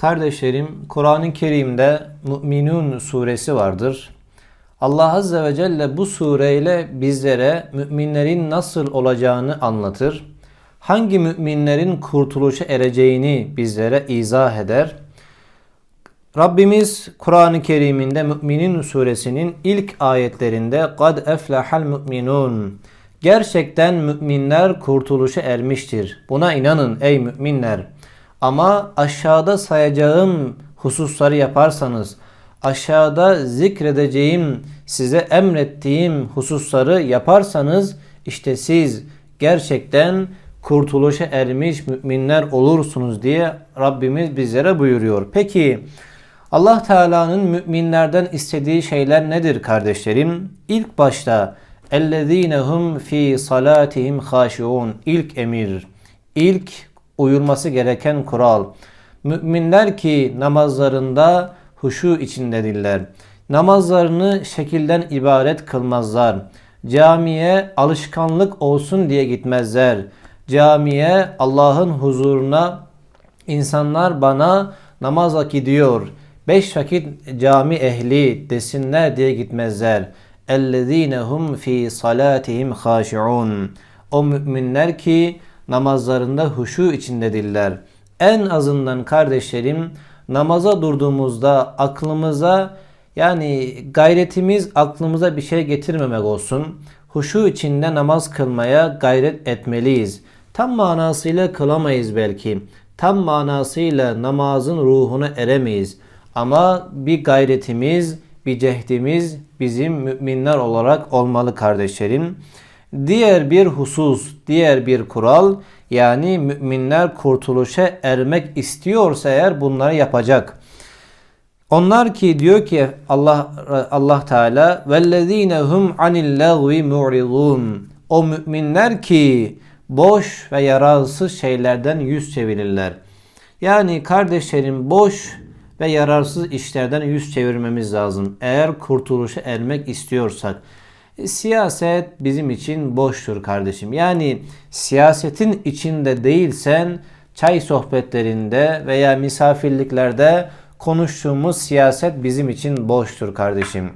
Kardeşlerim Kur'an-ı Kerim'de Mü'minun suresi vardır. Allah Azze ve Celle bu sureyle bizlere müminlerin nasıl olacağını anlatır. Hangi müminlerin kurtuluşa ereceğini bizlere izah eder. Rabbimiz Kur'an-ı Kerim'inde Mü'minun suresinin ilk ayetlerinde "Kad eflahal müminun" Gerçekten müminler kurtuluşa ermiştir. Buna inanın ey müminler. Ama aşağıda sayacağım hususları yaparsanız, aşağıda zikredeceğim, size emrettiğim hususları yaparsanız işte siz gerçekten kurtuluşa ermiş müminler olursunuz diye Rabbimiz bizlere buyuruyor. Peki Allah Teala'nın müminlerden istediği şeyler nedir kardeşlerim? İlk başta ellezinehum fi salatihim haşiun ilk emir, ilk uyulması gereken kural. Müminler ki namazlarında huşu içindedirler. Namazlarını şekilden ibaret kılmazlar. Camiye alışkanlık olsun diye gitmezler. Camiye Allah'ın huzuruna insanlar bana namaza gidiyor. Beş vakit cami ehli desinler diye gitmezler. اَلَّذ۪ينَ هُمْ ف۪ي صَلَاتِهِمْ خَاشِعُونَ O müminler ki namazlarında huşu içindedirler. En azından kardeşlerim namaza durduğumuzda aklımıza yani gayretimiz aklımıza bir şey getirmemek olsun. Huşu içinde namaz kılmaya gayret etmeliyiz. Tam manasıyla kılamayız belki. Tam manasıyla namazın ruhuna eremeyiz. Ama bir gayretimiz, bir cehdimiz bizim müminler olarak olmalı kardeşlerim. Diğer bir husus, diğer bir kural yani müminler kurtuluşa ermek istiyorsa eğer bunları yapacak. Onlar ki diyor ki Allah Allah Teala vellezine hum anil lagvi mu'ridun. O müminler ki boş ve yararsız şeylerden yüz çevirirler. Yani kardeşlerim boş ve yararsız işlerden yüz çevirmemiz lazım. Eğer kurtuluşa ermek istiyorsak. Siyaset bizim için boştur kardeşim. Yani siyasetin içinde değilsen çay sohbetlerinde veya misafirliklerde konuştuğumuz siyaset bizim için boştur kardeşim.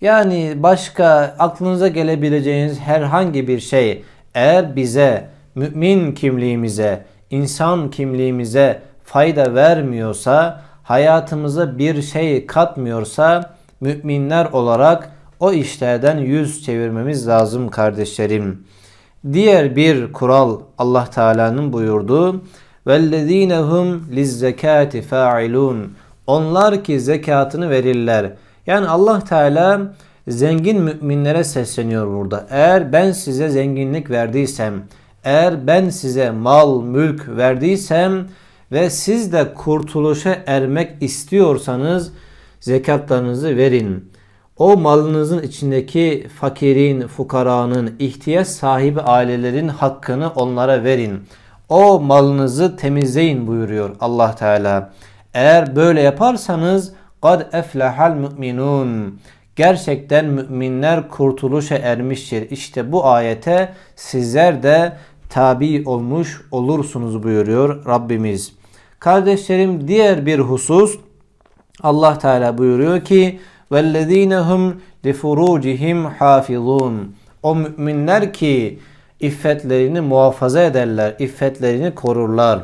Yani başka aklınıza gelebileceğiniz herhangi bir şey eğer bize, mümin kimliğimize, insan kimliğimize fayda vermiyorsa, hayatımıza bir şey katmıyorsa müminler olarak o işlerden yüz çevirmemiz lazım kardeşlerim. Diğer bir kural Allah Teala'nın buyurduğu وَالَّذ۪ينَ هُمْ لِزَّكَاتِ فَاعِلُونَ Onlar ki zekatını verirler. Yani Allah Teala zengin müminlere sesleniyor burada. Eğer ben size zenginlik verdiysem, eğer ben size mal, mülk verdiysem ve siz de kurtuluşa ermek istiyorsanız zekatlarınızı verin. O malınızın içindeki fakirin, fukaranın, ihtiyaç sahibi ailelerin hakkını onlara verin. O malınızı temizleyin buyuruyor Allah Teala. Eğer böyle yaparsanız kad eflehal müminun. Gerçekten müminler kurtuluşa ermiştir. İşte bu ayete sizler de tabi olmuş olursunuz buyuruyor Rabbimiz. Kardeşlerim diğer bir husus Allah Teala buyuruyor ki وَالَّذ۪ينَ هُمْ لِفُرُوجِهِمْ حَافِظُونَ O müminler ki iffetlerini muhafaza ederler, iffetlerini korurlar.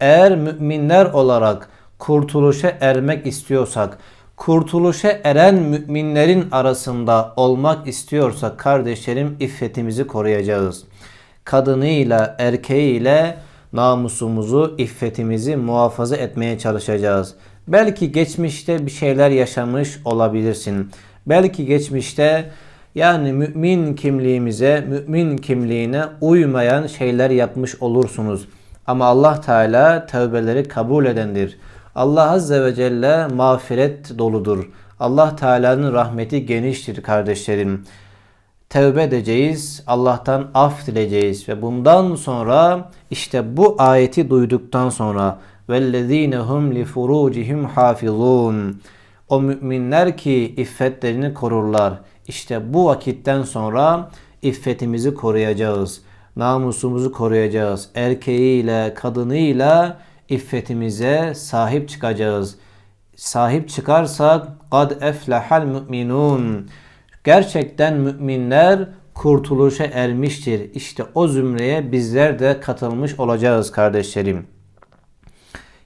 Eğer müminler olarak kurtuluşa ermek istiyorsak, kurtuluşa eren müminlerin arasında olmak istiyorsak kardeşlerim iffetimizi koruyacağız. Kadınıyla, erkeğiyle namusumuzu, iffetimizi muhafaza etmeye çalışacağız. Belki geçmişte bir şeyler yaşamış olabilirsin. Belki geçmişte yani mümin kimliğimize, mümin kimliğine uymayan şeyler yapmış olursunuz. Ama Allah Teala tövbeleri kabul edendir. Allah Azze ve Celle mağfiret doludur. Allah Teala'nın rahmeti geniştir kardeşlerim. Tevbe edeceğiz, Allah'tan af dileyeceğiz ve bundan sonra işte bu ayeti duyduktan sonra وَالَّذ۪ينَ هُمْ لِفُرُوجِهِمْ حَافِظُونَ O müminler ki iffetlerini korurlar. İşte bu vakitten sonra iffetimizi koruyacağız. Namusumuzu koruyacağız. Erkeğiyle, kadınıyla İffetimize sahip çıkacağız. Sahip çıkarsak kad eflehal müminun. Gerçekten müminler kurtuluşa ermiştir. İşte o zümreye bizler de katılmış olacağız kardeşlerim.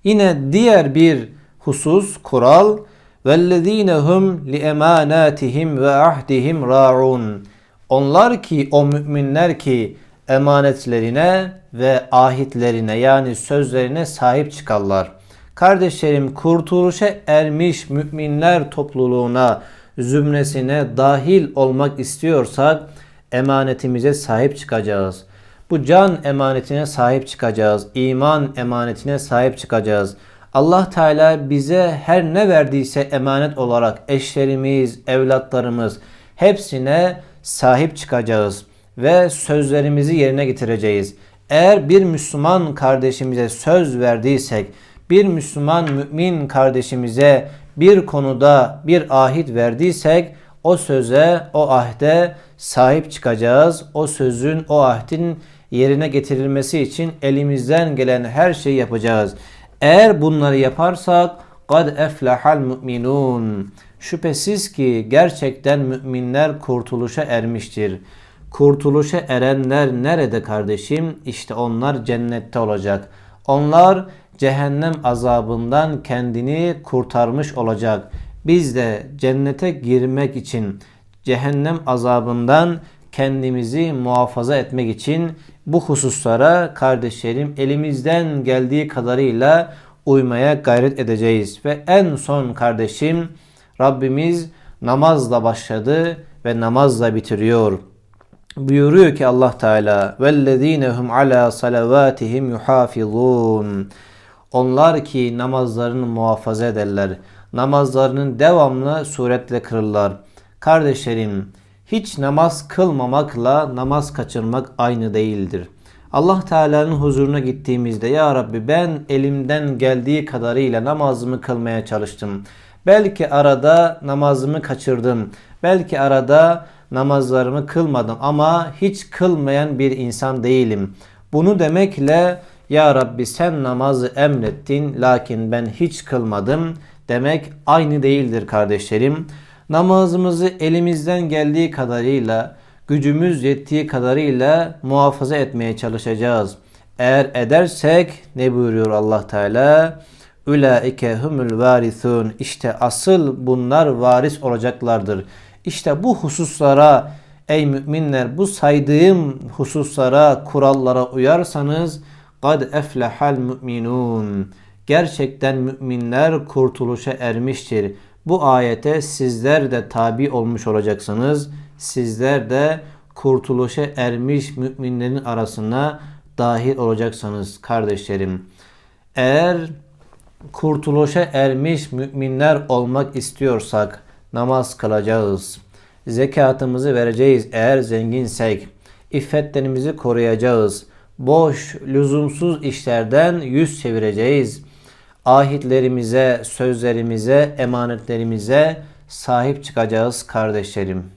Yine diğer bir husus, kural وَالَّذ۪ينَ هُمْ لِاَمَانَاتِهِمْ وَاَحْدِهِمْ رَاعُونَ Onlar ki o müminler ki emanetlerine ve ahitlerine yani sözlerine sahip çıkarlar. Kardeşlerim kurtuluşa ermiş müminler topluluğuna, zümresine dahil olmak istiyorsak emanetimize sahip çıkacağız. Bu can emanetine sahip çıkacağız. İman emanetine sahip çıkacağız. Allah Teala bize her ne verdiyse emanet olarak eşlerimiz, evlatlarımız hepsine sahip çıkacağız ve sözlerimizi yerine getireceğiz. Eğer bir Müslüman kardeşimize söz verdiysek, bir Müslüman mümin kardeşimize bir konuda bir ahit verdiysek o söze, o ahde sahip çıkacağız. O sözün, o ahdin yerine getirilmesi için elimizden gelen her şeyi yapacağız. Eğer bunları yaparsak kad eflahal müminun. Şüphesiz ki gerçekten müminler kurtuluşa ermiştir. Kurtuluşa erenler nerede kardeşim? İşte onlar cennette olacak. Onlar cehennem azabından kendini kurtarmış olacak. Biz de cennete girmek için cehennem azabından kendimizi muhafaza etmek için bu hususlara kardeşlerim elimizden geldiği kadarıyla uymaya gayret edeceğiz. Ve en son kardeşim Rabbimiz namazla başladı ve namazla bitiriyor. Buyuruyor ki Allah Teala vellezinehum ala salavatihim yuhafizun. Onlar ki namazlarını muhafaza ederler. Namazlarının devamlı suretle kırırlar. Kardeşlerim hiç namaz kılmamakla namaz kaçırmak aynı değildir. Allah Teala'nın huzuruna gittiğimizde ya Rabbi ben elimden geldiği kadarıyla namazımı kılmaya çalıştım. Belki arada namazımı kaçırdım. Belki arada namazlarımı kılmadım ama hiç kılmayan bir insan değilim. Bunu demekle ya Rabbi sen namazı emrettin lakin ben hiç kılmadım demek aynı değildir kardeşlerim. Namazımızı elimizden geldiği kadarıyla, gücümüz yettiği kadarıyla muhafaza etmeye çalışacağız. Eğer edersek ne buyuruyor Allah Teala? Ulaike humul varisun. İşte asıl bunlar varis olacaklardır. İşte bu hususlara ey müminler bu saydığım hususlara, kurallara uyarsanız kad eflehal müminun. Gerçekten müminler kurtuluşa ermiştir. Bu ayete sizler de tabi olmuş olacaksınız. Sizler de kurtuluşa ermiş müminlerin arasına dahil olacaksınız kardeşlerim. Eğer kurtuluşa ermiş müminler olmak istiyorsak namaz kılacağız. Zekatımızı vereceğiz eğer zenginsek. İffetlerimizi koruyacağız. Boş, lüzumsuz işlerden yüz çevireceğiz ahitlerimize, sözlerimize, emanetlerimize sahip çıkacağız kardeşlerim.